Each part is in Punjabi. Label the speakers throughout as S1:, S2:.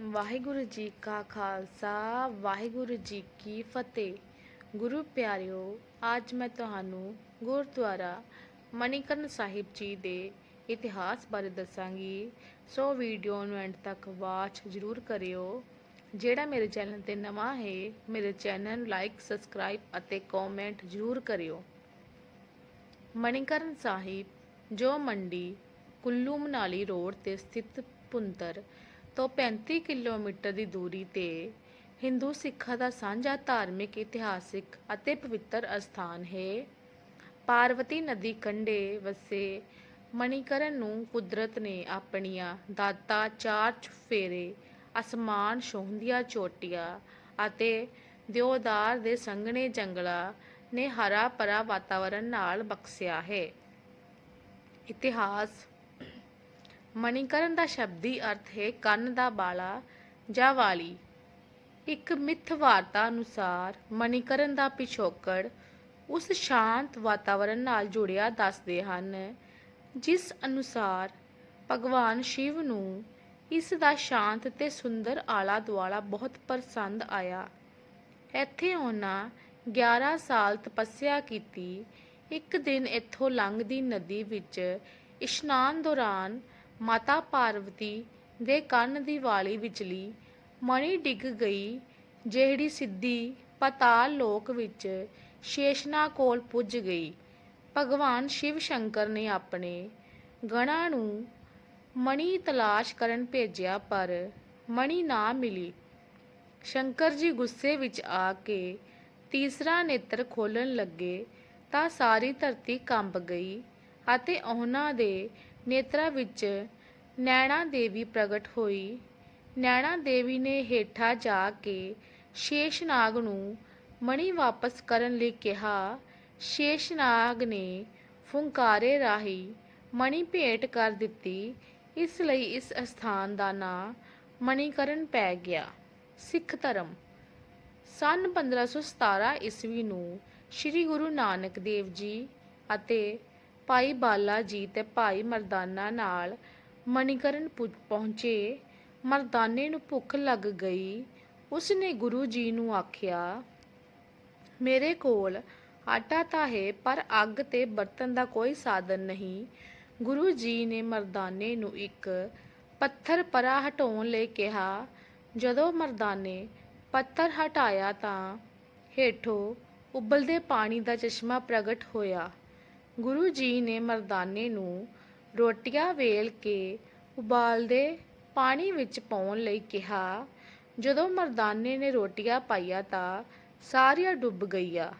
S1: ਵਾਹਿਗੁਰੂ ਜੀ ਕਾ ਖਾਲਸਾ, ਵਾਹਿਗੁਰੂ ਜੀ ਕੀ ਫਤਿਹ। ਗੁਰੂ ਪਿਆਰਿਓ, ਅੱਜ ਮੈਂ ਤੁਹਾਨੂੰ ਗੁਰਦੁਆਰਾ ਮਣੀਕਰਨ ਸਾਹਿਬ ਜੀ ਦੇ ਇਤਿਹਾਸ ਬਾਰੇ ਦੱਸਾਂਗੀ। ਸੋ ਵੀਡੀਓ ਨੂੰ ਐਂਡ ਤੱਕ ਵਾਚ ਜ਼ਰੂਰ ਕਰਿਓ। ਜਿਹੜਾ ਮੇਰੇ ਚੈਨਲ ਤੇ ਨਵਾਂ ਹੈ, ਮੇਰੇ ਚੈਨਲ ਨੂੰ ਲਾਈਕ, ਸਬਸਕ੍ਰਾਈਬ ਅਤੇ ਕਮੈਂਟ ਜ਼ਰੂਰ ਕਰਿਓ। ਮਣੀਕਰਨ ਸਾਹਿਬ, ਜੋ ਮੰਡੀ ਕੁੱਲੂ ਮਨਾਲੀ ਰੋਡ ਤੇ ਸਥਿਤ ਪੁੰਤਰ ਤੋਂ 35 ਕਿਲੋਮੀਟਰ ਦੀ ਦੂਰੀ ਤੇ ਹਿੰਦੂ ਸਿੱਖਾਂ ਦਾ ਸਾਂਝਾ ਧਾਰਮਿਕ, ਇਤਿਹਾਸਿਕ ਅਤੇ ਪਵਿੱਤਰ ਅਸਥਾਨ ਹੈ। ਪਾਰਵਤੀ ਨਦੀ ਕੰਢੇ ਵਸੇ ਮਣੀਕਰਨ ਨੂੰ ਕੁਦਰਤ ਨੇ ਆਪਣੀਆਂ ਦਾਤਾ ਚਾਰ ਚੁਫੇਰੇ ਅਸਮਾਨ ਛੋਹੰਦੀਆਂ ਚੋਟੀਆਂ ਅਤੇ ਦਿਓਦਾਰ ਦੇ ਸੰਘਣੇ ਜੰਗਲਾਂ ਨੇ ਹਰਾ ਭਰਾ ਵਾਤਾਵਰਣ ਨਾਲ ਬਖਸ਼ਿਆ ਹੈ। ਇਤਿਹਾਸ ਮਣੀਕਰਨ ਦਾ ਸ਼ਬਦੀ ਅਰਥ ਹੈ ਕੰਨ ਦਾ ਬਾਲਾ ਜਾਂ ਵਾਲੀ। ਇੱਕ ਮਿੱਥ ਵਾਰਤਾ ਅਨੁਸਾਰ ਮਣੀਕਰਨ ਦਾ ਪਿਛੋਕੜ ਉਸ ਸ਼ਾਂਤ ਵਾਤਾਵਰਣ ਨਾਲ ਜੁੜਿਆ ਦੱਸਦੇ ਹਨ, ਜਿਸ ਅਨੁਸਾਰ ਭਗਵਾਨ ਸ਼ਿਵ ਨੂੰ ਇਸ ਦਾ ਸ਼ਾਂਤ ਤੇ ਸੁੰਦਰ ਆਲਾ ਦੁਆਲਾ ਬਹੁਤ ਪਸੰਦ ਆਇਆ। ਇੱਥੇ ਉਹਨਾਂ 11 ਸਾਲ ਤਪੱਸਿਆ ਕੀਤੀ, ਇੱਕ ਦਿਨ ਇੱਥੋਂ ਲੰਘਦੀ ਨਦੀ ਵਿੱਚ ਇਸ਼ਨਾਨ ਦੌਰਾਨ ਮਾਤਾ ਪਾਰਵਤੀ ਦੇ ਕੰਨ ਦੀ ਵਾਲੀ ਵਿਚਲੀ ਮਣੀ ਡਿੱਗ ਗਈ, ਜਿਹੜੀ ਸਿੱਧੀ ਪਤਾਲ ਲੋਕ ਵਿੱਚ ਸ਼ੇਸ਼ਨਾ ਕੋਲ ਪੁੱਜ ਗਈ। ਭਗਵਾਨ ਸ਼ਿਵ ਸ਼ੰਕਰ ਨੇ ਆਪਣੇ ਗਣਾਂ ਨੂੰ ਮਣੀ ਤਲਾਸ਼ ਕਰਨ ਭੇਜਿਆ, ਪਰ ਮਣੀ ਨਾ ਮਿਲੀ। ਸ਼ੰਕਰ ਜੀ ਗੁੱਸੇ ਵਿੱਚ ਆ ਕੇ ਤੀਸਰਾ ਨੇਤਰ ਖੋਲਣ ਲੱਗੇ ਤਾਂ ਸਾਰੀ ਧਰਤੀ ਕੰਬ ਗਈ ਅਤੇ ਉਹਨਾਂ ਦੇ ਨੇਤਰਾਂ ਵਿੱਚ ਨੈਣਾ ਦੇਵੀ ਪ੍ਰਗਟ ਹੋਈ। ਨੈਣਾ ਦੇਵੀ ਨੇ ਹੇਠਾਂ ਜਾ ਕੇ ਸ਼ੇਸ਼ਨਾਗ ਨੂੰ ਮਣੀ ਵਾਪਸ ਕਰਨ ਲਈ ਕਿਹਾ। ਸ਼ੇਸ਼ਨਾਗ ਨੇ ਫੁੰਕਾਰੇ ਰਾਹੀਂ ਮਣੀ ਭੇਟ ਕਰ ਦਿੱਤੀ। ਇਸ ਲਈ ਇਸ ਅਸਥਾਨ ਦਾ ਨਾਂ ਮਣੀਕਰਨ ਪੈ ਗਿਆ। ਸਿੱਖ ਧਰਮ। ਸਨ 1517 ਈਸਵੀ ਨੂੰ ਸ੍ਰੀ ਗੁਰੂ ਨਾਨਕ ਦੇਵ ਜੀ ਅਤੇ ਭਾਈ ਬਾਲਾ ਜੀ ਤੇ ਭਾਈ ਮਰਦਾਨਾ ਨਾਲ ਮਣੀਕਰਨ ਪੁ- ਪਹੁੰਚੇ। ਮਰਦਾਨੇ ਨੂੰ ਭੁੱਖ ਲੱਗ ਗਈ। ਉਸ ਨੇ ਗੁਰੂ ਜੀ ਨੂੰ ਆਖਿਆ, ਮੇਰੇ ਕੋਲ ਆਟਾ ਤਾਂ ਹੈ, ਪਰ ਅੱਗ ਤੇ ਬਰਤਨ ਦਾ ਕੋਈ ਸਾਧਨ ਨਹੀਂ। ਗੁਰੂ ਜੀ ਨੇ ਮਰਦਾਨੇ ਨੂੰ ਇੱਕ ਪੱਥਰ ਪਰਾ ਹਟਾਉਣ ਲਈ ਕਿਹਾ। ਜਦੋਂ ਮਰਦਾਨੇ ਪੱਥਰ ਹਟਾਇਆ ਤਾਂ ਹੇਠੋਂ ਉਬਲਦੇ ਪਾਣੀ ਦਾ ਚਸ਼ਮਾ ਪ੍ਰਗਟ ਹੋਇਆ। ਗੁਰੂ ਜੀ ਨੇ ਮਰਦਾਨੇ ਨੂੰ ਰੋਟੀਆਂ ਵੇਲ ਕੇ ਉਬਾਲਦੇ ਪਾਣੀ ਵਿੱਚ ਪਾਉਣ ਲਈ ਕਿਹਾ। ਜਦੋਂ ਮਰਦਾਨੇ ਨੇ ਰੋਟੀਆਂ ਪਾਈਆਂ ਤਾਂ ਸਾਰੀਆਂ ਡੁੱਬ ਗਈਆਂ।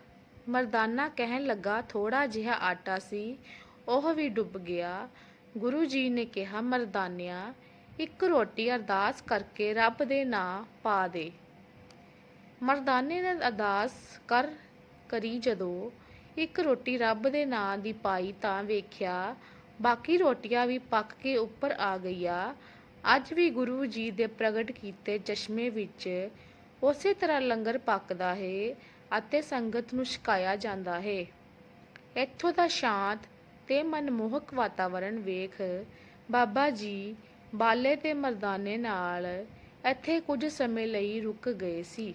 S1: ਮਰਦਾਨਾ ਕਹਿਣ ਲੱਗਾ ਥੋੜਾ ਜਿਹਾ ਆਟਾ ਸੀ, ਉਹ ਵੀ ਡੁੱਬ ਗਿਆ। ਗੁਰੂ ਜੀ ਨੇ ਕਿਹਾ, ਮਰਦਾਨਿਆ, ਇੱਕ ਰੋਟੀ ਅਰਦਾਸ ਕਰਕੇ ਰੱਬ ਦੇ ਨਾਂ ਪਾ ਦੇ। ਮਰਦਾਨੇ ਨੇ ਅਰਦਾਸ ਕਰ ਕਰੀ ਜਦੋਂ ਇੱਕ ਰੋਟੀ ਰੱਬ ਦੇ ਨਾਂ ਦੀ ਪਾਈ ਤਾਂ ਵੇਖਿਆ, ਬਾਕੀ ਰੋਟੀਆਂ ਵੀ ਪੱਕ ਕੇ ਉੱਪਰ ਆ ਗਈਆਂ। ਅੱਜ ਵੀ ਗੁਰੂ ਜੀ ਦੇ ਪ੍ਰਗਟ ਕੀਤੇ ਚਸ਼ਮੇ ਵਿੱਚ ਉਸੇ ਤਰ੍ਹਾਂ ਲੰਗਰ ਪੱਕਦਾ ਹੈ ਅਤੇ ਸੰਗਤ ਨੂੰ ਛਕਾਇਆ ਜਾਂਦਾ ਹੈ। ਇੱਥੋਂ ਦਾ ਸ਼ਾਂਤ ਤੇ ਮਨਮੋਹਕ ਵਾਤਾਵਰਣ ਵੇਖ ਬਾਬਾ ਜੀ ਬਾਲੇ ਤੇ ਮਰਦਾਨੇ ਨਾਲ ਇੱਥੇ ਕੁਝ ਸਮੇਂ ਲਈ ਰੁਕ ਗਏ ਸੀ।